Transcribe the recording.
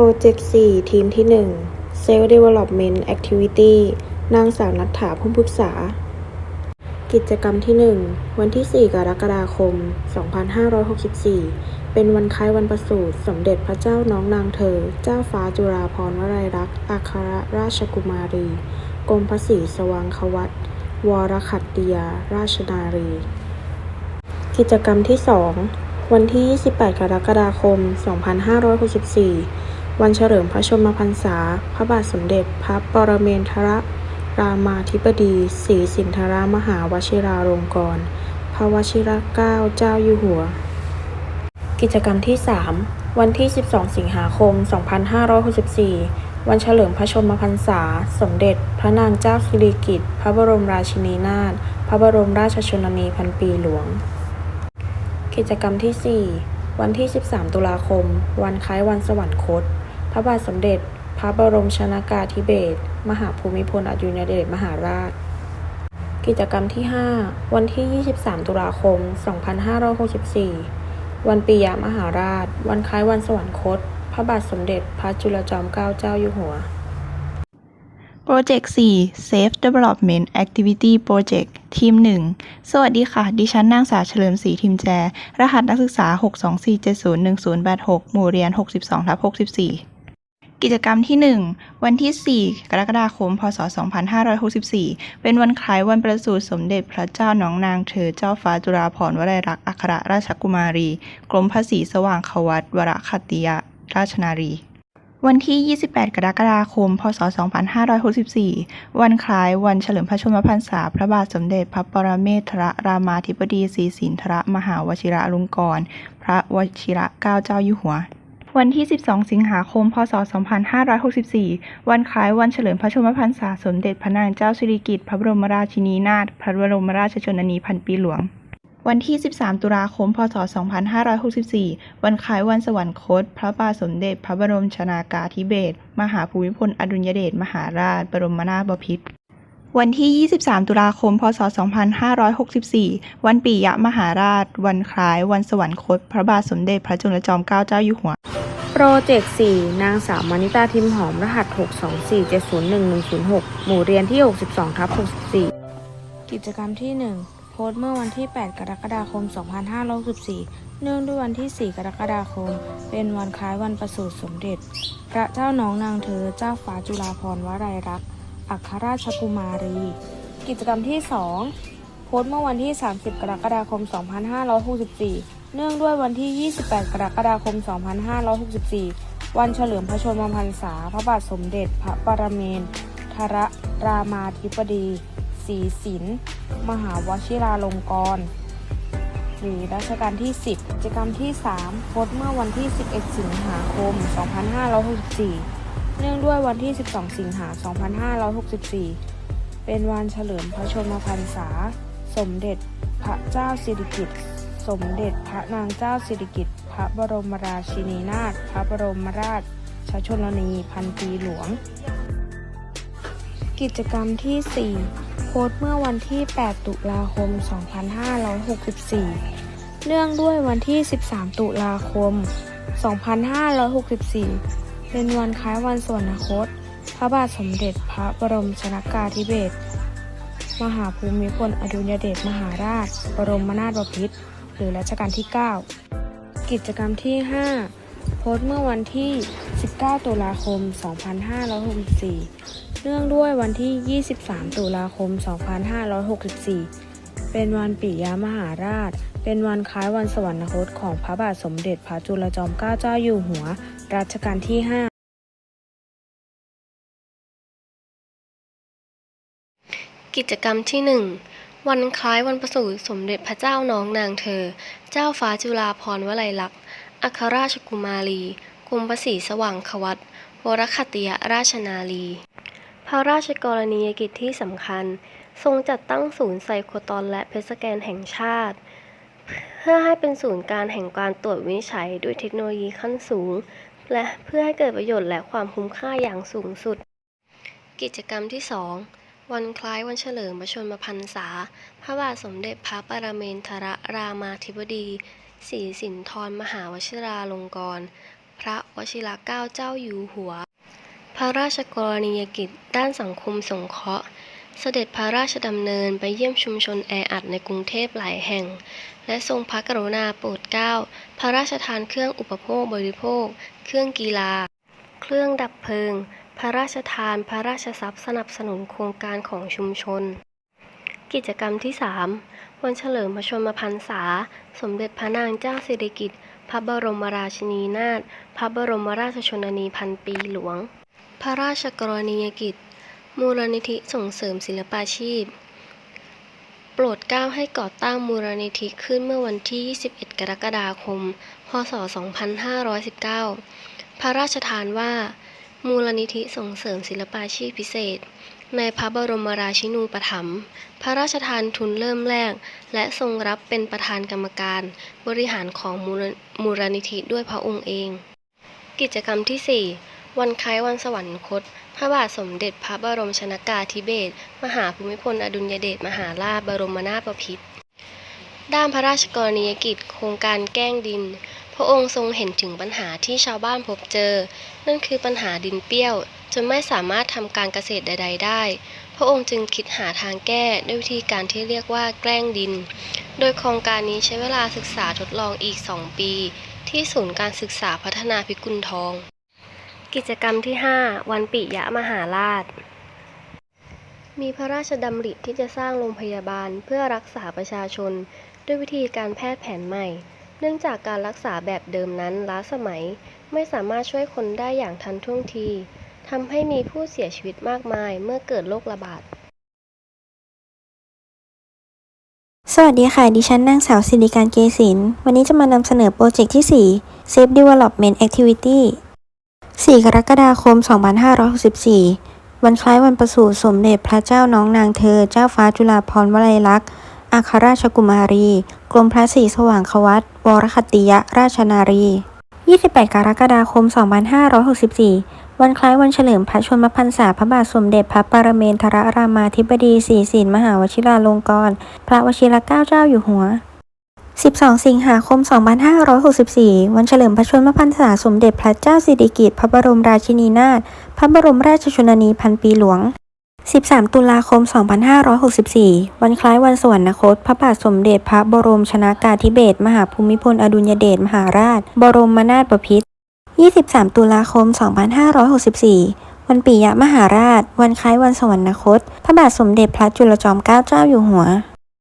โปรเจกต์ 4 ทีมที่ 1 Self Development Activity นางสาวนัทธาพุ่มพฤกษา กิจกรรมที่ 1 วันที่ 4 กรกฎาคม 2564 เป็นวันคล้ายวันประสูติสมเด็จพระเจ้าน้องนางเธอ เจ้าฟ้าจุฬาภรณ์วลัยลักษณ์อัครราชกุมารี กรมพระศรีสว่างควัตวรขัตติยา ราชนารี กิจกรรมที่ 2 วันที่ 28 กรกฎาคม 2564 วันเฉลิมพระชนมพรรษา พระบาทสมเด็จพระปรเมนทรรามาธิบดีศรีสินธรามหาวชิราลงกรณ์พระวชิรเกล้าเจ้าอยู่หัว กิจกรรมที่ 3 วันที่ 12 สิงหาคม 2564 วันเฉลิมพระชนมพรรษา สมเด็จพระนางเจ้าสิริกิติ์พระบรมราชินีนาถพระบรมราชชนนีพันปีหลวง กิจกรรมที่ 4 วันที่ 13 ตุลาคม วันคล้ายวันสวรรคต พระบาทสมเด็จ พระบรมชนากาธิเบศร มหาภูมิพลอดุลยเดชมหาราช กิจกรรมที่ 5 วันที่ 23 ตุลาคม 2564 วันปียมหาราช วันคล้ายวันสวรรคต พระบาทสมเด็จ พระจุลจอมเกล้าเจ้าอยู่หัว โปรเจกต์ 4 Safe Development Activity Project ทีม 1 สวัสดีค่ะ ดิฉันนางสาวเฉลิมศรีทิมแจ รหัสนักศึกษา 624701086 หมู่เรียน 62ทับ64 กิจกรรมที่ 1 วันที่ 4 กรกฎาคม พศ 2564 เป็นวันคล้ายวันประสูติสมเด็จพระเจ้าน้องนางเธอเจ้าฟ้าจุฬาภรณ์วลัยลักษณ์อัครราชกุมารี กรมพระศรีสว่างควัตวรขัตติยราชนารีวันที่ 28 กรกฎาคม พศ 2564 วันคล้ายวันเฉลิมพระชนมพรรษา พระบาทสมเด็จพระปรเมศทรรามาธิบดีศรีสินธรมหาวชิระลงกรณ์พระวชิระเกล้าเจ้าอยู่หัว วันที่ 12 สิงหาคม พศ 2564 วันคล้ายวันเฉลิมพระชนมพรรษาสมเด็จพระนางเจ้าสิริกิติ์พระบรมราชินีนาถพระบรมราชชนนีพันปีหลวง วันที่ 13 ตุลาคม พศ 2564 วันคล้ายวันสวรรคต พระบาทสมเด็จพระบรมชนากาธิเบศร มหาภูมิพลอดุลยเดช มหาราช บรมนาถบพิตร วันที่ 23 ตุลาคม พศ 2564 วันปิยมหาราช วันคล้าย วันสวรรคต พระบาทสมเด็จพระจุลจอมเกล้าเจ้าอยู่หัว โปรเจกต์ 4 นางสาวมานิตาทิมหอม รหัส 624701106 หมู่เรียนที่ 62ทับ64 กิจกรรมที่ 1 โพสต์เมื่อวันที่ 8 กรกฎาคม 2564 เนื่องด้วยวันที่ 4 กรกฎาคม เป็นวันคล้ายวันประสูติสมเด็จ พระเจ้าน้องนางเธอ เจ้าฟ้าจุฬาภรณ์วลัยลักษณ์ อัครราชกุมารี กิจกรรมที่ 2 โพสต์เมื่อวันที่ 30 กรกฎาคม 2564 เนื่องด้วยวันที่ 28 กรกฎาคม 2564 วันเฉลิมพระชนมพรรษา พระบาทสมเด็จพระปรเมนทรรามาธิบดีศรีสินมหาวชิราลงกรณ์หรือรัชกาลที่ 10 กิจกรรมที่ 3 โพสต์เมื่อวันที่ 11 สิงหาคม 2564 เนื่องด้วยวันที่ 12 สิงหา 2564 เป็นวันเฉลิมพระชนมพรรษา สมเด็จพระเจ้าสิริกิติ์ สมเด็จพระนางเจ้าสิริกิติ์ พระบรมราชินีนาถ พระบรมราชชนนีพันปีหลวง กิจกรรมที่ 4 โพสเมื่อวันที่ 8 ตุลาคม 2564 เนื่องด้วยวันที่ 13 ตุลาคม 2564 เป็นวันคล้ายวันสวรรคต พระบาทสมเด็จพระบรมชนากาธิเบศร มหาภูมิพลอดุลยเดชมหาราช บรมนาถบพิตรหรือรัชกาลที่ 9 กิจกรรมที่ 5 โพสต์เมื่อวันที่ 19 ตุลาคม 2564 เนื่องด้วยวันที่ 23 ตุลาคม 2564 เป็นวันปิยมหาราช เป็นวันคล้ายวันสวรรคตของพระบาทสมเด็จพระจุลจอมเกล้าเจ้าอยู่หัว รัชกาลที่ 5 กิจกรรมที่ 1 วันคล้ายวันประสูติสมเด็จพระเจ้าน้องนางเธอ เจ้าฟ้าจุฬาภรณ์วลัยลักษณ์อัครราชกุมารีกรมพระศรีสว่างควัตวรขัตติยราชนารีพระราชกรณียกิจที่สำคัญ ทรงจัดตั้งศูนย์ไซโคตอนและเพสแกนแห่งชาติ เพื่อให้เป็นศูนย์การแห่งการตรวจวินิจฉัยด้วยเทคโนโลยีขั้นสูง และเพื่อให้เกิดประโยชน์และความคุ้มค่าอย่างสูงสุด กิจกรรมที่ 2 วันคล้ายวันเฉลิมพระชนมพรรษา พระบาทสมเด็จพระปรเมนทรรามาธิบดีศรีสินธรมหาวชิราลงกรณ์พระวชิรเกล้าเจ้าอยู่หัว พระราชกรณียกิจด้านสังคมสงเคราะห์ เสด็จพระราชดำเนินไปเยี่ยมชุมชนแออัดในกรุงเทพหลายแห่ง และทรงพระกรุณาโปรดเกล้า พระราชทานเครื่องอุปโภคบริโภค เครื่องกีฬา เครื่องดับเพลิง พระราชทานพระราชทรัพย์สนับสนุนโครงการของชุมชน กิจกรรมที่ 3 วันเฉลิมพระชนมพรรษา สมเด็จพระนางเจ้าสิริกิติ์พระบรมราชินีนาถพระบรมราชชนนีพันปีหลวง พระราชกรณียกิจ มูลนิธิส่งเสริมศิลปาชีพ โปรดเกล้าให้ก่อตั้งมูลนิธิขึ้นเมื่อวันที่ 21 กรกฎาคม พศ 2519 พระราชทานว่า มูลนิธิส่งเสริมศิลปาชีพพิเศษ ในพระบรมราชินูปถัมภ์พระราชทานทุนเริ่มแรก และทรงรับเป็นประธานกรรมการ บริหารของมูลมลนิธิด้วยพระองค์เอง กิจกรรมที่ 4 วันคล้ายวันสวรรคต พระบาทสมเด็จพระบรมชนากาธิเบศรมหาภูมิพลอดุลยเดชมหาราชบรมนาถบพิตรด้านพระราชกรณียกิจโครงการแกล้งดิน พระองค์ทรงเห็นถึงปัญหาที่ชาวบ้านพบเจอ นั่นคือปัญหาดินเปรี้ยว จนไม่สามารถทำการเกษตรใด ๆ ได้ พระองค์จึงคิดหาทางแก้ด้วยวิธีการที่เรียกว่าแกล้งดิน โดยโครงการนี้ใช้เวลาศึกษาทดลองอีก 2 ปี ที่ศูนย์การศึกษาพัฒนาพิกุลทอง กิจกรรมที่ 5 วันปิยะมหาราช มีพระราชดำริที่จะสร้างโรงพยาบาลเพื่อรักษาประชาชน ด้วยวิธีการแพทย์แผนใหม่ เนื่องจากการรักษาแบบเดิมนั้นล้าสมัย ไม่สามารถช่วยคนได้อย่างทันท่วงทีทำให้มีผู้เสียชีวิตมากมายเมื่อเกิดโรคระบาด สวัสดีค่ะ ดิฉันนางสาวสิริการเกษินวันนี้จะมานำเสนอโปรเจกต์ที่ 4 Safe Development Activity 4 กรกฎาคม 2564 วันคล้ายวันประสูติสมเด็จพระเจ้าน้องนางเธอ เจ้าฟ้าจุฬาภรณ์วลัยลักษณ์อัครราชกุมารี กรมพระศรีสว่างควัตวรคัตติยราชนารี 28 กรกฎาคม 2564 วันคล้ายวันเฉลิมพระชนมพรรษาพระบาทสมเด็จพระปรเมนทรรามาธิบดีศรีสินมหาวชิราลงกรณ์พระวชิรเกล้าเจ้าอยู่หัว 12 สิงหาคม 2564 วันเฉลิมพระชนมพรรษาสมเด็จพระเจ้าสิริกิติ์พระบรมราชินีนาถ พระบรมราชชนนีพันปีหลวง 13 ตุลาคม 2564 วันคล้ายวันสวรรคต พระบาทสมเด็จพระบรมชนากาธิเบศรมหาภูมิพลอดุลยเดชมหาราช บรมนาถบพิตร23 ตุลาคม 2564วันปิยมหาราช วันคล้ายวันสวรรคต พระบาทสมเด็จพระจุลจอมเกล้าเจ้าอยู่หัว